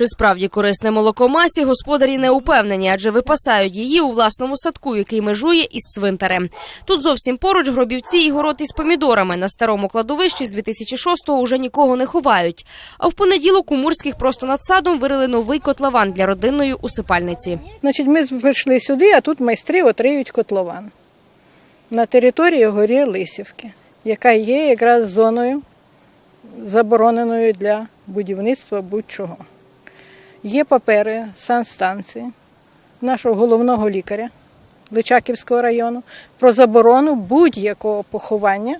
Чи справді корисне молоко масі господарі не упевнені, адже випасають її у власному садку, який межує із цвинтарем. Тут зовсім поруч гробівці і город із помідорами. На старому кладовищі з 2006-го уже нікого не ховають. А в понеділок у Мурських просто над садом вирили новий котлован для родинної усипальниці. Значить, ми прийшли сюди, а тут майстри отриють котлован на території горі Лисівки, яка є якраз зоною забороненою для будівництва будь-чого. Є папери санстанції нашого головного лікаря Личаківського району про заборону будь-якого поховання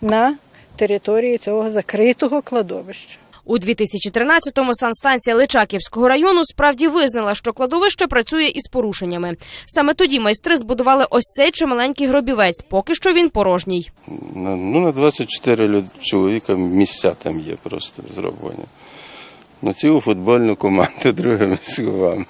на території цього закритого кладовища. У 2013-му санстанція Личаківського району справді визнала, що кладовище працює із порушеннями. Саме тоді майстри збудували ось цей чималенький гробівець. Поки що він порожній. На, ну, на 24 люд, чоловіка місця там є просто зроблені. На цілу футбольну команду другими словами.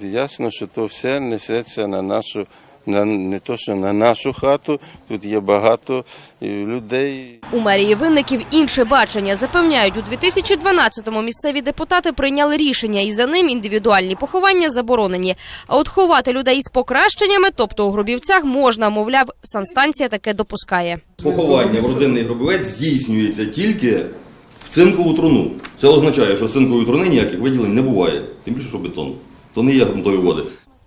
Ясно, що то все несеться на нашу, на, не то, що на нашу хату, тут є багато е, людей. У мерії винників інше бачення запевняють, у 2012-му місцеві депутати прийняли рішення, і за ним індивідуальні поховання заборонені. А от ховати людей із покращеннями, тобто у гробівцях, можна, мовляв, санстанція таке допускає. Поховання в родинний гробовець здійснюється тільки в цинкову труну. Це означає, що з цинкової труни ніяких виділень не буває, тим більше, що бетон. То не є грунтові води.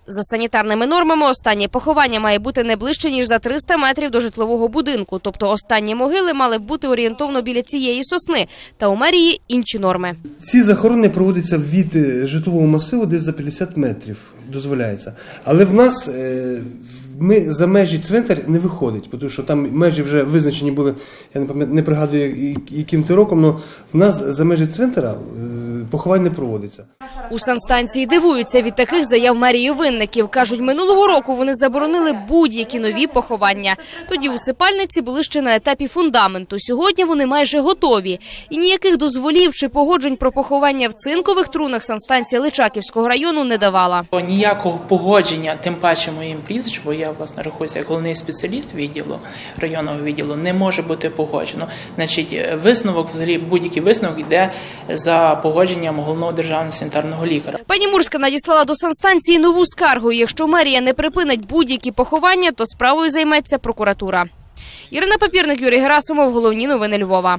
За санітарними нормами останнє поховання має бути не ближче ніж за 300 метрів до житлового будинку. Тобто останні могили мали б бути орієнтовно біля цієї сосни. Та у мерії інші норми. Ці захоронення проводяться від е, житлового масиву десь за 50 метрів, дозволяється. Але в нас е, ми за межі цвинтар не виходить, тому що там межі вже визначені були, я не пам'ятаю, не пригадую, яким то роком, але в нас за межі цвинтара е, поховань не проводиться. У санстанції дивуються від таких заяв мерії винників. кажуть, минулого року вони заборонили будь-які нові поховання. Тоді усипальниці були ще на етапі фундаменту. Сьогодні вони майже готові. І ніяких дозволів чи погоджень про поховання в цинкових трунах санстанція Личаківського району не давала. Ніякого погодження, тим паче моїм прізвищем, бо я власне рахуюся як головний спеціаліст відділу районного відділу, не може бути погоджено. Значить, е, висновок, взагалі будь-який висновок йде за погодженням головного державного санітарного лікаря. Пані Мурська надіслала до санстанції нову скаргу. Якщо мерія не припинить будь-які поховання, то справою займеться прокуратура. Ірина Папірник, Юрій Герасимов. Головні новини Львова.